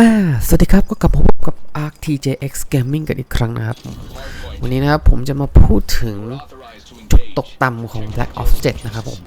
อ่าสวัสดีครับก็กลับมาพบกับ Arc TJX Gaming กันอีกครั้งนะครับ วันนี้นะครับผมจะมาพูดถึงจุดตกต่ำของ Black Ops 7 นะครับผม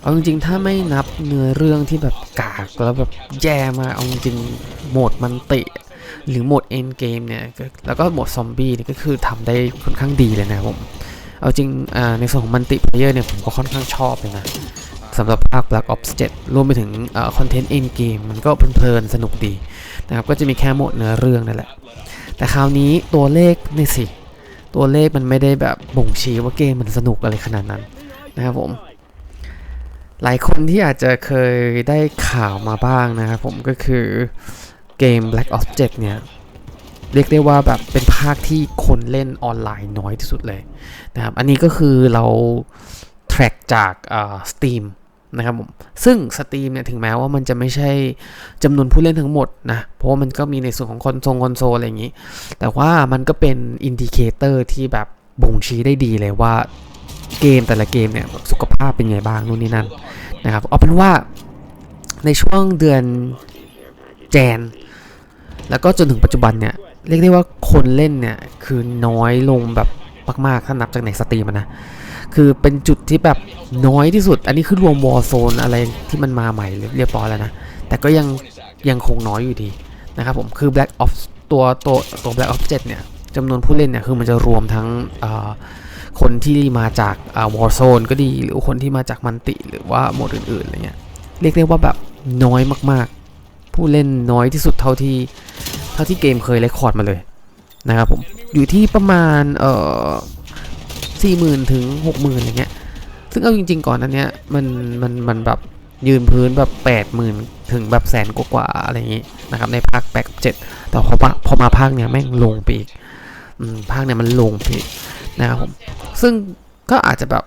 เอาจริงๆ ถ้าไม่นับเนื้อเรื่องที่แบบกากแล้วแบบแย่มาเอาจริงโหมดมันติ หรือโหมด End Game เนี่ย แล้วก็โหมดซอมบี้เนี่ยก็คือทำได้ค่อนข้างดีเลยนะครับผม เอาจริงในส่วนของมันติเพลเยอร์เนี่ยผมก็ค่อนข้างชอบเลยนะ สำหรับภาค Black Ops 7 รวมไปถึงคอนเทนต์ End Game มันก็เพลินๆสนุกดีนะครับก็จะมีแค่หมดเนื้อเรื่องนั่นแหละ แต่คราวนี้ตัวเลขนี่สิ ตัวเลขมันไม่ได้แบบบ่งชี้ว่าเกมมันสนุกอะไรขนาดนั้นนะครับผม หลายคนที่อาจจะเคยได้ข่าวมาบ้างนะครับผมก็คือเกม Black Ops 7 เนี่ยเรียกได้ว่าแบบเป็นภาคที่คนเล่นออนไลน์น้อยที่สุดเลยนะครับ อันนี้ก็คือเรา track จากอ่า Steam นะครับผมซึ่ง Steam เนี่ยถึงแม้ว่ามันจะไม่ใช่จำนวนผู้เล่นทั้งหมดนะเพราะว่ามันก็มีในส่วนของคอนโซลคอนโซลอะไรอย่างนี้ แต่ว่ามันก็เป็นอินดิเคเตอร์ที่แบบบ่งชี้ได้ดีเลยว่าเกมแต่ละเกมเนี่ยสุขภาพเป็นไงบ้างนู่นนี่นั่นนะครับเอาเป็นว่าในช่วงเดือนแจน แล้วก็จนถึงปัจจุบันเนี่ยเรียกได้ว่าคนเล่นเนี่ยคือน้อยลงแบบมากๆถ้านับจากในสตรีมนะ คือเป็นจุดที่แบบน้อยที่สุด อันนี้คือรวมวอ r z โซนอะไรที่มันมาใหม่เรียบร้อยแล้วนะ แต่ก็ยังยังคงน้อยอยู่ดีนะครับผม คือ Black Ops ตัวตัวตัว Black Ops 7 เนี่ยจำนวนผู้เล่นเนี่ยคือมันจะรวมทั้งคนที่มาจากวอ r z โซนก็ดี หรือคนที่มาจากมันติ หรือว่าโหมดอื่นๆอะไรเงี้ย เรียกได้ว่าแบบน้อยมากๆ ผู้เล่นน้อยที่สุดเท่าที่เท่าที่เกมเคยเรคคอร์ดมาเลยนะครับผม อยู่ที่ประมาณเอ่อ สี่หมื่นถึงหกหมื่นอะไรเงี้ย ซึ่งเอาจริง ๆ ก่อนนั้นเนี้ยมันมันมันแบบยืนพื้นแบบแปดหมื่นถึงแบบแสนกว่าๆอะไรอย่างงี้นะครับในภาคแปดกับเจ็ดแต่พอมาพอมาภาคเนี้ยแม่งลงไปอีกอืมภาคเนี้ยมันลงไปอีกนะครับผมซึ่งก็อาจจะแบบ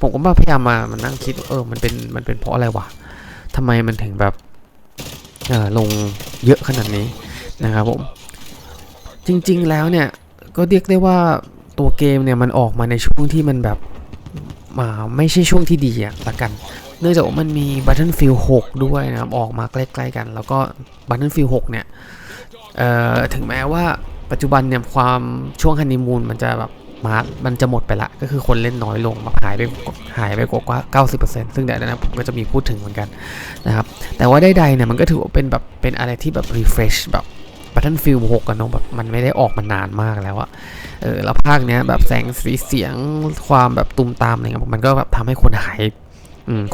ผมก็พยายามมามันนั่งคิดเออมันเป็นมันเป็นเพราะอะไรวะทำไมมันถึงแบบเออลงเยอะขนาดนี้นะครับผมจริงๆแล้วเนี่ยก็เรียกได้ว่า ตัวเกมเนี่ยมันออกมาในช่วงที่มันแบบมาไม่ใช่ช่วงที่ดีอะละกัน เนื่องจากมันมี Battlefield 6 ด้วยนะครับ ออกมาใกล้ๆกัน แล้วก็ Battlefield 6 เนี่ยถึงแม้ว่าปัจจุบันเนี่ยความช่วงฮันนีมูนมันจะแบบมามันจะหมดไปละ ก็คือคนเล่นน้อยลงมาหายไปหายไปกว่า90%ซึ่งเดี๋ยวนะผมก็จะมีพูดถึงเหมือนกันนะครับ แต่ว่าใดๆเนี่ยมันก็ถือว่าเป็นแบบเป็นอะไรที่แบบ refresh แบบ Battlefield 6กันเนาะแบบมันไม่ได้ออกมานานมากแล้วอะ เออแล้วภาคเนี้ยแบบแสงสีเสียงความแบบตุมตามอะไรเงี้ยมันก็แบบทำให้คนหาย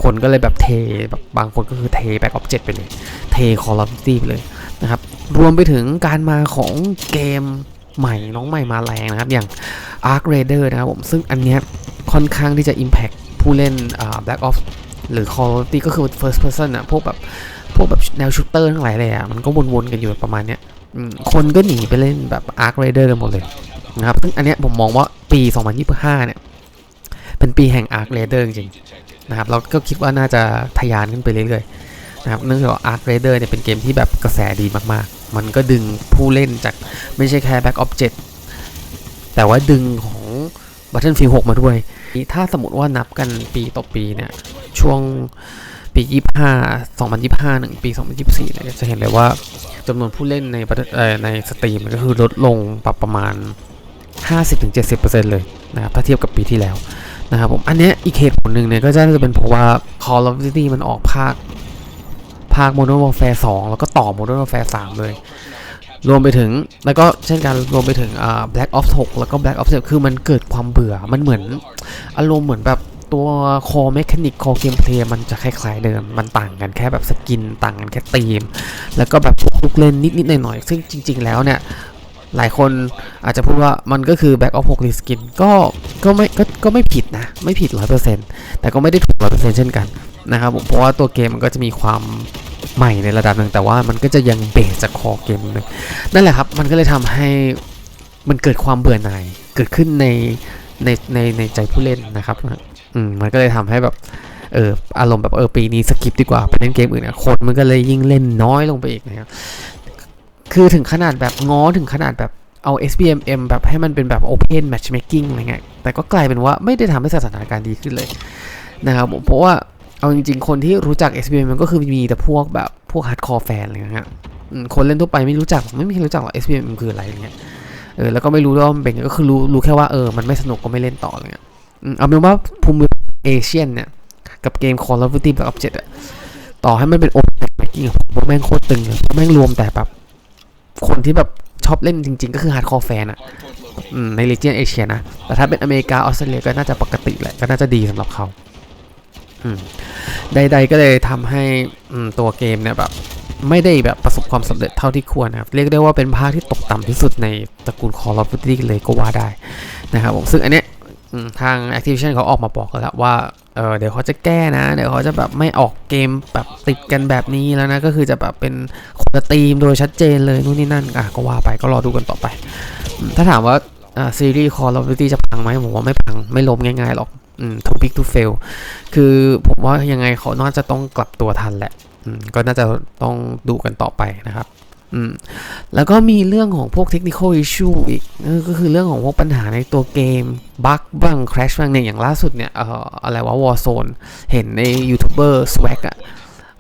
คนก็เลยแบบเทแบบบางคนก็คือเทแบ็กออฟเจ็ไปเลย เทคอร์รัปตี้ไปเลยนะครับ รวมไปถึงการมาของเกมใหม่น้องใหม่มาแรงนะครับ อย่าง Arc Raider นะครับผม ซึ่งอันเนี้ยค่อนข้างที่จะ Impact ผู้เล่นอ่า Black Ops หรือ Call of Duty ก็คือ First Person อะพวกแบบ พวกแบบแนวชูเตอร์ทั้งหลายเลยอะมันก็วนๆกันอยู่ประมาณเนี้ยคนก็หนีไปเล่นแบบ Arc Raider กันหมดเลย นะครับซึ่งอันเนี้ยผมมองว่าปี 2025 เนี่ย เป็นปีแห่ง Arc Raider จริงๆนะครับเราก็คิดว่าน่าจะทะยานขึ้นไปเรื่อยๆนะครับเนื่องจาก Arc Raider เนี่ยเป็นเกมที่แบบกระแสดีมากๆ มันก็ดึงผู้เล่นจากไม่ใช่แค่ Back of 7แต่ว่าดึงของ Battlefield 6 มาด้วย ถ้าสมมติว่านับกันปีต่อปีเนี่ยช่วงปี 25 2025 ถึงปี 2024 เนี่ยจะเห็นเลยว่าจำนวนผู้เล่นในในสตรีมก็คือลดลงปรับประมาณ 50-70%เลยนะครับถ้าเทียบกับปีที่แล้วนะครับผมอันนี้อีกเหตุผลหนึ่งเนี่ยก็จะเป็นเพราะว่า Call of Duty มันออกภาค ภาค Modern Warfare 2 แล้วก็ต่อ Modern Warfare 3 เลย รวมไปถึงแล้วก็เช่นกันรวมไปถึงอ่า Black Ops 6 แล้วก็ Black Ops 7คือมันเกิดความเบื่อมันเหมือน อารมณ์เหมือนแบบตัว core mechanic core gameplay มันจะคล้ายๆเดิม มันต่างกันแค่แบบสกิน ต่างกันแค่ธีม แล้วก็แบบพวกลูกเล่นนิดๆหน่อยๆซึ่งจริง ๆ แล้วเนี่ย หลายคนอาจจะพูดว่ามันก็คือ Back of 6 Reskin ก็ก็ไม่ก็ก็ไม่ผิดนะ ไม่ผิด 100%แต่ก็ไม่ได้ถูก 100%เช่นกันนะครับเพราะว่าตัวเกมมันก็จะมีความใหม่ในระดับหนึ่งแต่ว่ามันก็จะยังเบสจากคอเกมนึงนั่นแหละครับ มันก็เลยทำให้มันเกิดความเบื่อหน่ายเกิดขึ้นในในในในใจผู้เล่นนะครับอืมมันก็เลยทำให้แบบเอออารมณ์แบบเออปีนี้สกิปดีกว่าไปเล่นเกมอื่นนะคนมันก็เลยยิ่งเล่นน้อยลงไปอีกนะครับ คือถึงขนาดแบบง้อถึงขนาดแบบเอา SBMM แบบให้มันเป็นแบบ Open Matchmaking อะไรเงี้ย แต่ก็กลายเป็นว่าไม่ได้ทำให้สถานการณ์ดีขึ้นเลยนะครับผมเพราะว่าเอาจริงๆ คนที่รู้จัก SBM มันก็คือมีแต่พวกแบบพวกฮาร์ดคอร์แฟนอะไรเงี้ยคนเล่นทั่วไปไม่รู้จักไม่มีใครรู้จักหรอก SBMM คืออะไรอย่างเงี้ย เออแล้วก็ไม่รู้ด้วยว่ามันเป็นก็คือรู้รู้แค่ว่าเออมันไม่สนุกก็ไม่เล่นต่ออะไรเงี้ยเอาเป็นว่าภูมิเอเชียนเนี่ยกับเกม Call of Duty Black Ops 7อะต่อให้มันเป็นโอเพนแม็กกิ้งผมว่าแม่งโคตรตึงเลยแม่งรวมแต่แบบ คนที่แบบชอบเล่นจริง ๆ ก็คือฮาร์ดคอร์แฟนอะใน region เอเชียนะ แต่ถ้าเป็นอเมริกาออสเตรเลียก็น่าจะปกติแหละ ก็น่าจะดีสำหรับเขาใด ๆ ก็เลยทำให้ตัวเกมเนี่ยแบบไม่ได้แบบประสบความสำเร็จเท่าที่ควรนะครับเรียกได้ว่าเป็นภาคที่ตกต่ำที่สุดในตระกูล Call of Duty เลยก็ว่าได้นะครับผมซึ่งอันเนี้ยทาง Activision เขาออกมาบอกกันแล้วว่า เออเดี๋ยวเขาจะแก้นะ เดี๋ยวเขาจะแบบไม่ออกเกมแบบติดกันแบบนี้แล้วนะ ก็คือจะแบบเป็นคนละทีมโดยชัดเจนเลยนู่นนี่นั่นอะก็ว่าไปก็รอดูกันต่อไป ถ้าถามว่าซีรีส์ Call of Duty จะพังไหมผมว่าไม่พังไม่ล้มง่ายๆหรอกอืม too big to fail คือผมว่ายังไงเขาน่าจะต้องกลับตัวทันแหละก็น่าจะต้องดูกันต่อไปนะครับ อืมแล้วก็มีเรื่องของพวกเทคนิค l issue อีกก็คือเรื่องของพวกปัญหาในตัวเกมบั๊กบ้าง crash บ้างเนี่ยอย่างล่าสุดเนี่ยเอ่ออะไรวะ Warzone เห็นในยูทูบเบอร์ swag อะ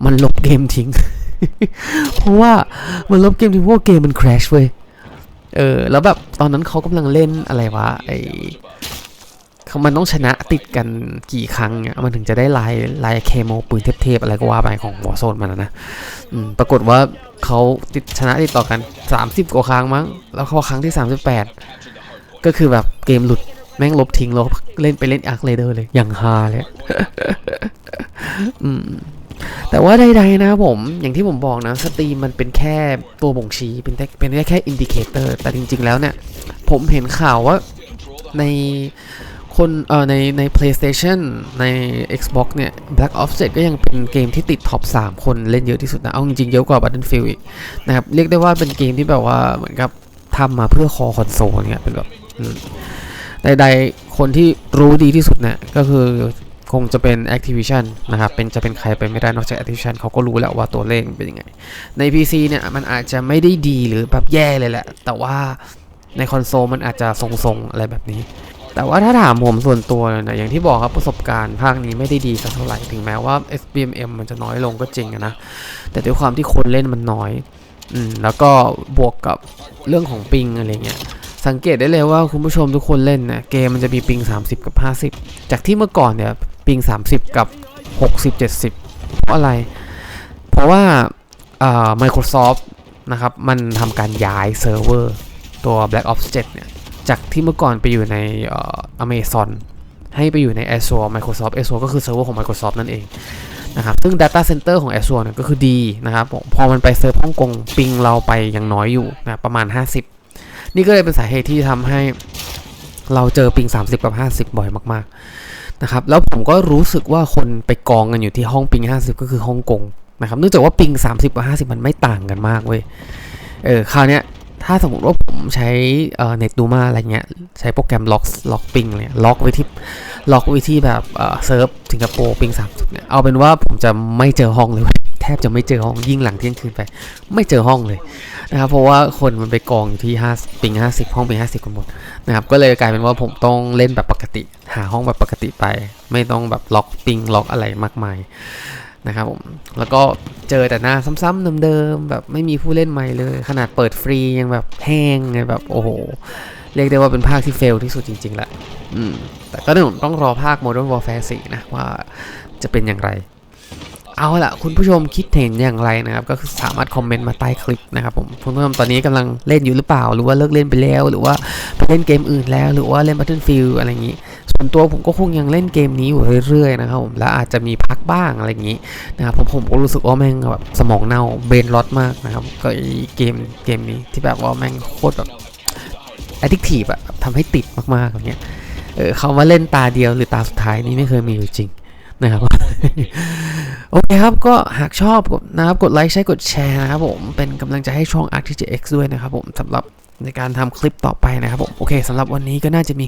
มันลบเกมทิ้ง เพราะว่ามันลบเกมทิ้งเพราะเกมมัน crash เว้ยเออแล้วแบบตอนนั้นเขากำลังเล่นอะไรวะไอเขามันต้องชนะติดกันกี่ครั้งเนี่ยมันถึงจะได้ลายลายเคโมปืนเทพๆอะไรก็ว่าไปของวอโซนมันนะปรากฏว่า เขาติดชนะติดต่อกัน 30 กว่าครั้งมั้ง แล้วพอครั้งที่ 38 ก็คือแบบเกมหลุดแม่งลบทิ้งลบเล่นไปเล่นอาร์คเลเดอร์เลย อย่างฮาเลยแต่ว่าใดๆนะผมอย่างที่ผมบอกนะสตรีมมันเป็นแค่ตัวบ่งชี้เป็นแค่เป็นแค่อินดิเคเตอร์แต่จริงๆแล้วเนี่ย ผมเห็นข่าวว่าใน คนเอ่อในใน PlayStation ใน Xbox เนี่ย Black Ops 7ก็ยังเป็นเกมที่ติดท็อป 3 คนเล่นเยอะที่สุดนะ เอาจริงๆเยอะกว่า Battlefield อีกนะครับ เรียกได้ว่าเป็นเกมที่แบบว่าเหมือนกับทำมาเพื่อคอคอนโซลเนี่ยเป็นแบบใดๆ คนที่รู้ดีที่สุดเนี่ยก็คือคงจะเป็น Activision นะครับ เป็นจะเป็นใครไปไม่ได้นอกจาก Activision เขาก็รู้แล้วว่าตัวเลขเป็นยังไง ใน PC เนี่ยมันอาจจะไม่ได้ดีหรือแบบแย่เลยแหละ แต่ว่าในคอนโซลมันอาจจะทรงๆอะไรแบบนี้ แต่ว่าถ้าถามผมส่วนตัวนะอย่างที่บอกครับประสบการณ์ภาคนี้ไม่ได้ดีสักเท่าไหร่ถึงแม้ว่า SBMM มันจะน้อยลงก็จริงนะ แต่ด้วยความที่คนเล่นมันน้อยอืมแล้วก็บวกกับเรื่องของปิงอะไรเงี้ยสังเกตได้เลยว่าคุณผู้ชมทุกคนเล่นนะเกมมันจะมีปิง 30 กับ 50 จากที่เมื่อก่อนเนี่ยปิง 30 กับ 60 70 เพราะอะไร เพราะว่าอ่า Microsoft นะครับมันทำการย้ายเซิร์ฟเวอร์ตัว Black Ops 7 เนี่ย จากที่เมื่อก่อนไปอยู่ในอเอ่อ Amazon ให้ไปอยู่ใน Azure Microsoft Azure ก็คือเซิร์ฟเวอร์ของ Microsoft นั่นเองนะครับซึ่ง Data Center ของ Azure เนี่ยก็คือดีนะครับ พอมันไปเซิร์ฟฮ่องกงปิงเราไปยังน้อยอยู่นะประมาณ 50 นี่ก็เลยเป็นสาเหตุที่ทำให้เราเจอปิง 30 กับ 50 บ่อยมากๆนะครับแล้วผมก็รู้สึกว่าคนไปกองกันอยู่ที่ห้องปิง 50 ก็คือฮ่องกงนะครับเนื่องจากว่าปิง 30 กับ 50 มันไม่ต่างกันมากเว้ยเออคราวเนี้ย ถ้าสมมติว่าผมใช้เอ่อเน็ตดูมาอะไรเงี้ย ใช้โปรแกรมล็อกล็อกปิงเลยล็อกไว้ที่ล็อกไว้ที่แบบเอ่อเซิร์ฟสิงคโปร์ปิงสามสิบเนี่ยเอาเป็นว่าผมจะไม่เจอห้องเลยแทบจะไม่เจอห้องยิ่งหลังเที่ยงคืนไป ไม่เจอห้องเลยนะครับเพราะว่าคนมันไปกองอยู่ที่ห้าปิงห้าสิบห้องปิงห้าสิบกันหมดนะครับก็เลยกลายเป็นว่าผมต้องเล่นแบบปกติ หาห้องแบบปกติไป ไม่ต้องแบบล็อกปิงล็อกอะไรมากมาย นะครับผม แล้วก็เจอแต่หน้าซ้ำๆเดิมๆแบบไม่มีผู้เล่นใหม่เลย ขนาดเปิดฟรียังแบบแห้งไงแบบโอ้โห เรียกได้ว่าเป็นภาคที่เฟลที่สุดจริงๆแหละอืมแต่ก็ต้องต้องรอภาค Modern Warfare 4 นะว่าจะเป็นอย่างไรเอาล่ะคุณผู้ชมคิดเห็นอย่างไรนะครับ ก็คือสามารถคอมเมนต์มาใต้คลิปนะครับผมคุณผู้ชมตอนนี้กำลังเล่นอยู่หรือเปล่า หรือว่าเลิกเล่นไปแล้ว หรือว่าไปเล่นเกมอื่นแล้ว หรือว่าเล่น Battlefield อะไรอย่างนี้ ส่วนตัวผมก็คงยังเล่นเกมนี้อยู่เรื่อยๆนะครับผมและอาจจะมีพักบ้างอะไรอย่างนี้นะครับผมผมก็รู้สึกว่าแม่งแบบสมองเน่าเบนล็อตมากนะครับก็เกมเกมนี้ที่แบบว่าแม่งโคตรแบบ addictive อะทำให้ติดมากๆอย่างเงี้ยเออเขามาเล่นตาเดียวหรือตาสุดท้ายนี่ไม่เคยมีอยู่จริงนะครับโอเคครับก็หากชอบนะครับกดไลค์ใช้กดแชร์นะครับผมเป็นกำลังใจให้ช่อง ArtJX ด้วยนะครับผมสำหรับในการทำคลิปต่อไปนะครับผมโอเคสำหรับวันนี้ก็น่าจะมี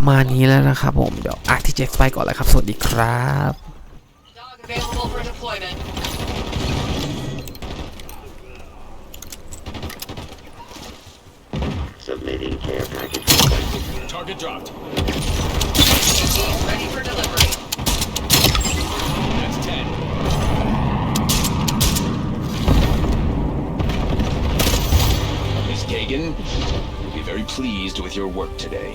ประมาณนี้แล้วนะครับผม เดี๋ยว ArcTJX ไปก่อนเลยครับ สวัสดีครับ Dog available for deployment. Submitting care package. Target dropped. UAV ready for delivery. That's 10. Negan. We'll be very pleased with your work today.